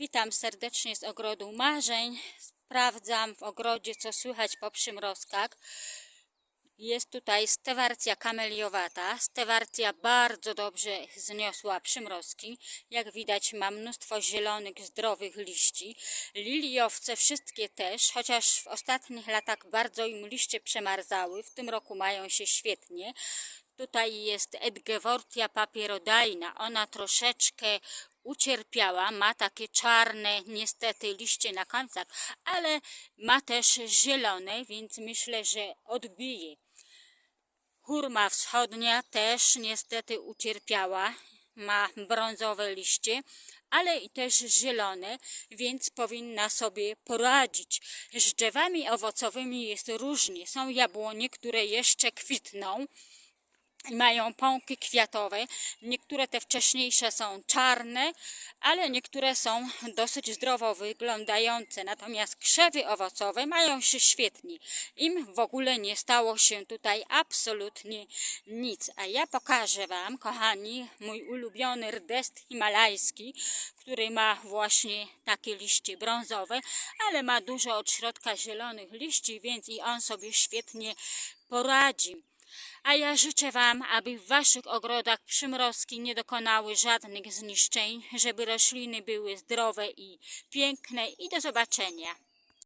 Witam serdecznie z ogrodu marzeń. Sprawdzam w ogrodzie, co słychać po przymrozkach. Jest tutaj stewarcja kameliowata. Stewarcja bardzo dobrze zniosła przymrozki. Jak widać ma mnóstwo zielonych, zdrowych liści. Liliowce wszystkie też, chociaż w ostatnich latach bardzo im liście przemarzały. W tym roku mają się świetnie. Tutaj jest Edgewortia papierodajna. Ona troszeczkę ucierpiała, ma takie czarne niestety liście na końcach, ale ma też zielone, więc myślę, że odbije. Hurma wschodnia też niestety ucierpiała, ma brązowe liście, ale i też zielone, więc powinna sobie poradzić. Z drzewami owocowymi jest różnie. Są jabłonie, które jeszcze kwitną, mają pąki kwiatowe. Niektóre te wcześniejsze są czarne, ale niektóre są dosyć zdrowo wyglądające. Natomiast krzewy owocowe mają się świetnie. Im w ogóle nie stało się tutaj absolutnie nic. A ja pokażę Wam, kochani, mój ulubiony rdest himalajski, który ma właśnie takie liście brązowe, ale ma dużo od środka zielonych liści, więc i on sobie świetnie poradzi. A ja życzę Wam, aby w Waszych ogrodach przymrozki nie dokonały żadnych zniszczeń, żeby rośliny były zdrowe i piękne i do zobaczenia.